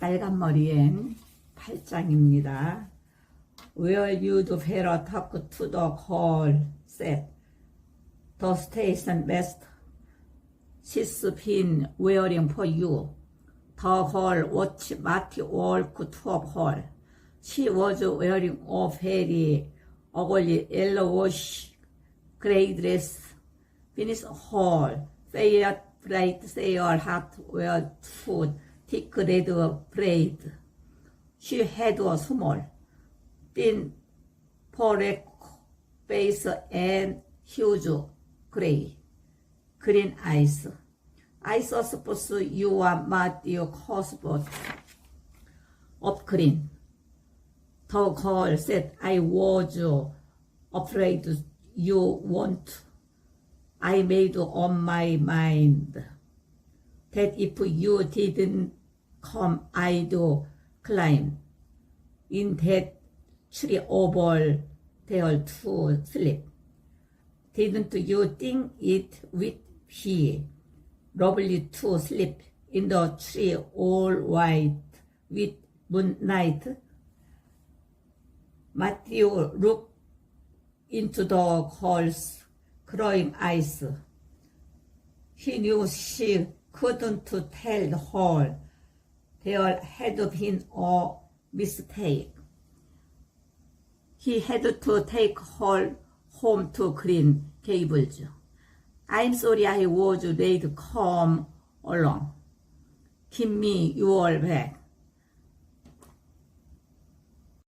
빨간 머리엔 8장입니다. Where you'd better talk to the call, said the station master. She's been waiting for you. The call watched Marty walk toward her. She was wearing a very ugly yellowish gray dress. Finished her fair bright sail hat were two thick red braid. She had a small, thin forehead face and huge gray, green eyes. I suppose you are Matthew Cosbot of green. The girl said, I was afraid you won't. I made up my mind that if you didn't come, I'd climb in that tree over there to sleep. Didn't you think it would be lovely to sleep in the tree all white with moonlight? Matthew looked into the girl's glowing eyes. He knew she couldn't tell her there had been a mistake. He had to take her home to Green Gables. I'm sorry I was late come along. Give me your bag.